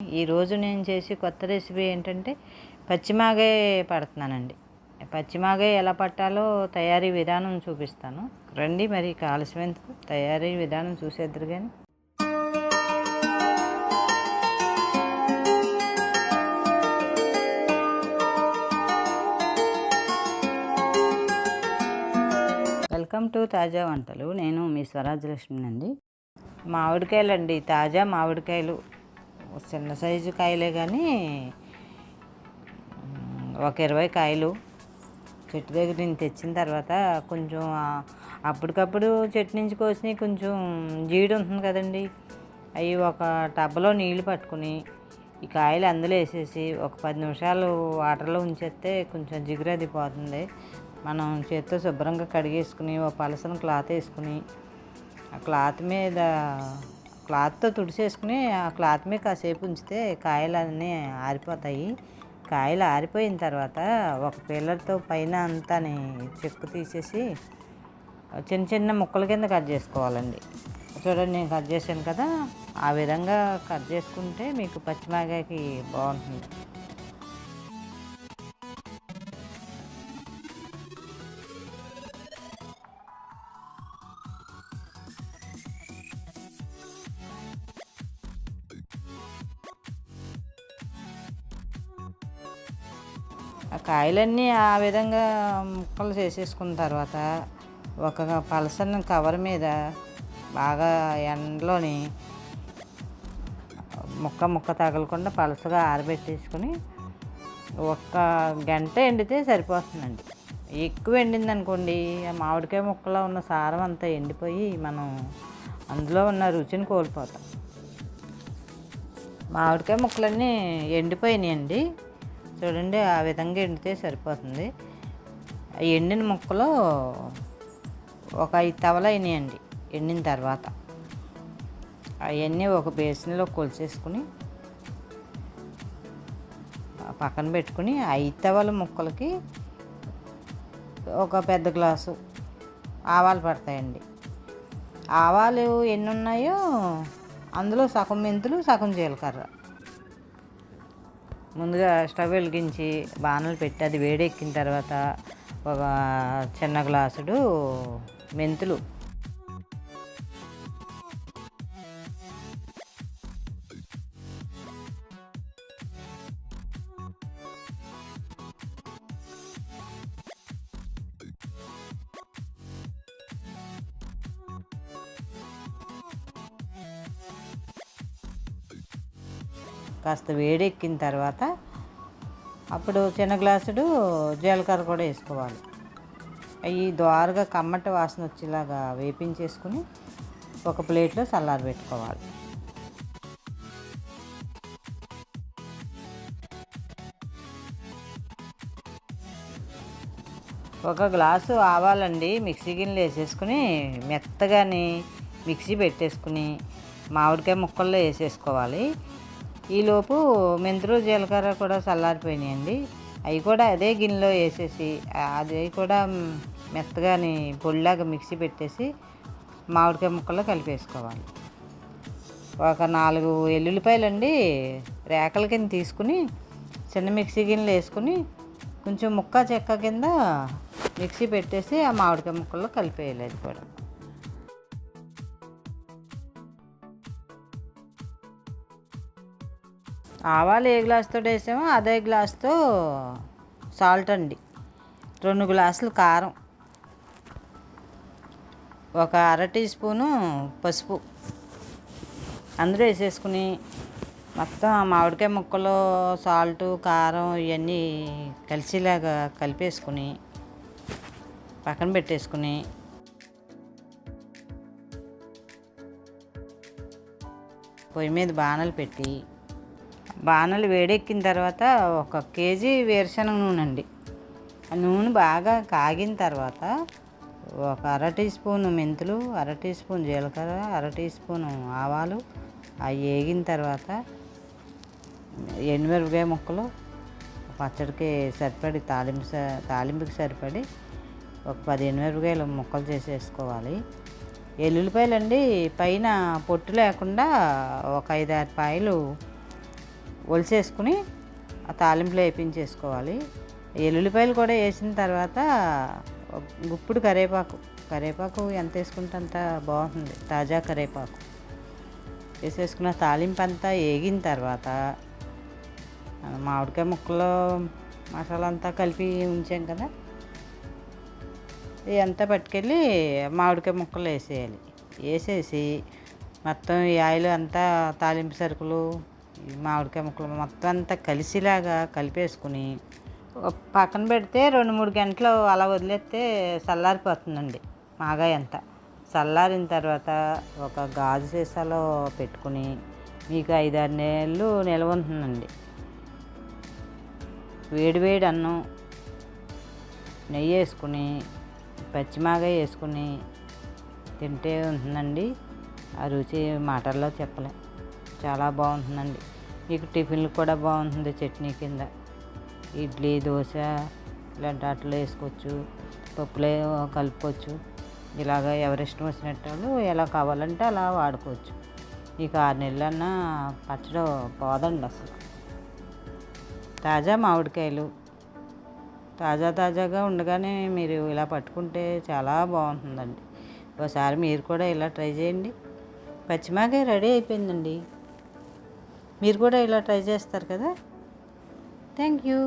ఈరోజు నేను చేసి కొత్త రెసిపీ ఏంటంటే పచ్చిమాగే పడుతున్నానండి. పచ్చిమాగే ఎలా పట్టాలో తయారీ విధానం చూపిస్తాను. రండి మరి కాలుష్యం తయారీ విధానం చూసేద్దరు కానీ వెల్కమ్ టు తాజా వంటలు. నేను మీ స్వరాజ్యలక్ష్మి అండి మామిడికాయలు అండి తాజా మామిడికాయలు. చిన్న సైజు కాయలే కానీ ఒక ఇరవై కాయలు. చెట్టు దగ్గర నుంచి తెచ్చిన తర్వాత కొంచెం అప్పటికప్పుడు చెట్టు నుంచి కోసినవి కొంచెం జీడి ఉంటుంది కదండి. అవి ఒక టబ్బలో నీళ్ళు పట్టుకుని ఈ కాయలు అందులో వేసేసి ఒక పది నిమిషాలు వాటర్లో ఉంచేస్తే కొంచెం జిగురది పోతుంది. మనం చేత్తో శుభ్రంగా కడిగేసుకుని ఒక పలసన క్లాత్ వేసుకుని ఆ క్లాత్ మీద క్లాత్తో తుడిచేసుకుని ఆ క్లాత్ మీద కాసేపు ఉంచితే కాయలు అన్నీ ఆరిపోతాయి. కాయలు ఆరిపోయిన తర్వాత ఒక పిల్లర్తో పైన అంతాని చెక్కు తీసేసి చిన్న చిన్న ముక్కల కింద కట్ చేసుకోవాలండి. చూడండి నేను కట్ చేశాను కదా ఆ విధంగా కట్ చేసుకుంటే మీకు పచ్చిమిరకాయకి బాగుంటుంది. ఆ కాయలన్నీ ఆ విధంగా ముక్కలు చేసేసుకున్న తర్వాత ఒక పలసన్న కవర్ మీద బాగా ఎండలోని ముక్క ముక్క తగలకుండా పలసగా ఆరబెట్టేసుకుని ఒక్క గంట ఎండితే సరిపోతుందండి. ఎక్కువ ఎండింది అనుకోండి ఆ మామిడికాయ ముక్కలో ఉన్న సారం అంతా ఎండిపోయి మనం అందులో ఉన్న రుచిని కోల్పోతాం. మామిడికాయ ముక్కలన్నీ ఎండిపోయినాయండి. చూడండి ఆ విధంగా ఎండితే సరిపోతుంది. ఎండిన ముక్కలు ఒక ఐదు తవలు అయినాయండి ఎండిన తర్వాత. అవన్నీ ఒక బేసిన్లో కొలిసేసుకుని పక్కన పెట్టుకుని ఐదు తవల ముక్కలకి ఒక పెద్ద గ్లాసు ఆవాలు పడతాయండి. ఆవాలు ఎన్ని ఉన్నాయో అందులో సగం మెంతులు సగం జీలకర్ర. ముందుగా స్టవ్ వెలిగించి బాణలు పెట్టి అది వేడెక్కిన తర్వాత ఒక చిన్న గ్లాసుడు మెంతులు కాస్త వేడెక్కిన తర్వాత అప్పుడు చిన్న గ్లాసుడు జీలకర్ర కూడా వేసుకోవాలి. అవి ద్వారగా కమ్మటి వాసన వచ్చేలాగా వేపించేసుకుని ఒక ప్లేట్లో చల్లారి పెట్టుకోవాలి. ఒక గ్లాసు ఆవాలండి మిక్సీ గిన్నెలు వేసేసుకుని మెత్తగాని మిక్సీ పెట్టేసుకుని మామిడికాయ ముక్కల్లో వేసేసుకోవాలి. ఈలోపు మెంతులు జీలకర్ర కూడా చల్లారిపోయినాయండి. అవి కూడా అదే గిన్నెలో వేసేసి అది కూడా మెత్తగాని పొడిలాగా మిక్సీ పెట్టేసి మామిడికాయ ముక్కల్లో కలిపేసుకోవాలి. ఒక నాలుగు ఎల్లుల్లిపాయలండి రేకల కింద తీసుకుని చిన్న మిక్సీ గిన్నెలు వేసుకుని కొంచెం ముక్క చెక్క కింద మిక్సీ పెట్టేసి ఆ మామిడికాయ ముక్కల్లో కలిపేయాలి అది కూడా. ఆవాలు ఏ గ్లాస్తో వేసామో అదే గ్లాస్తో సాల్ట్ అండి. రెండు గ్లాసులు కారం. ఒక అర టీ స్పూను పసుపు. అందరూ వేసేసుకుని మొత్తం మామిడికాయ ముక్కలు సాల్ట్ కారం ఇవన్నీ కలిసేలాగా కలిపేసుకుని పక్కన పెట్టేసుకుని పొయ్యి మీద బాణలు పెట్టి బాణలు వేడెక్కిన తర్వాత ఒక కేజీ వేరుశనగ నూనె అండి. ఆ నూనె బాగా కాగిన తర్వాత ఒక అర టీ స్పూన్ మెంతులు అర టీ స్పూన్ జీలకర్ర అర టీ స్పూన్ ఆవాలు అవి వేగిన తర్వాత ఎండుమిరపకాయ ముక్కలు పచ్చడికి సరిపడి తాలింపు స- తాలింపుకి సరిపడి ఒక పది ఎండుమిరపకాయలు ముక్కలు చేసేసుకోవాలి. ఎల్లుల్లిపాయలు అండి పైన పొట్టు లేకుండా ఒక ఐదు పాయలు ఒలిసేసుకుని ఆ తాలింపులో వేపించేసుకోవాలి. ఎల్లుల్లిపాయలు కూడా వేసిన తర్వాత గుప్పుడు కరివేపాకు కరివేపాకు ఎంత వేసుకుంటే అంత బాగుంటుంది. తాజా కరివేపాకు వేసేసుకున్న తాలింపు అంతా వేగిన తర్వాత మామిడికాయ ముక్కలో మసాలా అంతా కలిపి ఉంచాం కదా ఇదంతా పట్టుకెళ్ళి మామిడికాయ ముక్కలు వేసేయాలి. వేసేసి మొత్తం ఈ ఆయిల్ అంతా తాలింపు సరుకులు మామిడికాయ ముక్కలు మొత్తం అంతా కలిసిలాగా కలిపేసుకుని పక్కన పెడితే రెండు మూడు గంటలు అలా వదిలేస్తే చల్లారిపోతుందండి మాగాయ అంతా. చల్లారిన తర్వాత ఒక గాజు సీసాలో పెట్టుకుని మీకు ఐదారు నెలలు నిల్వ ఉంటుందండి. వేడి వేడి అన్నం నెయ్యి వేసుకుని పచ్చిమాగా వేసుకుని తింటే ఉంటుందండి. ఆ రుచి మాటల్లో చెప్పలేం. చాలా బాగుంటుందండి. మీకు టిఫిన్లు కూడా బాగుంటుంది చట్నీ కింద. ఇడ్లీ దోశ ఇలాంటి వాటిలో వేసుకోవచ్చు. పప్పులో కలుపుకోవచ్చు. ఇలాగ ఎవరిష్టం వచ్చినట్టు వాళ్ళు ఎలా కావాలంటే అలా వాడుకోవచ్చు. ఇక ఆరు నెలలన్నా పచ్చడి పోదండి అసలు. తాజా మామిడికాయలు. తాజా తాజాగా ఉండగానే మీరు ఇలా పట్టుకుంటే చాలా బాగుంటుందండి. ఒకసారి మీరు కూడా ఇలా ట్రై చేయండి. పచ్చిమాకాయ రెడీ అయిపోయిందండి. మీరు కూడా ఇలా ట్రై చేస్తారు కదా? Thank you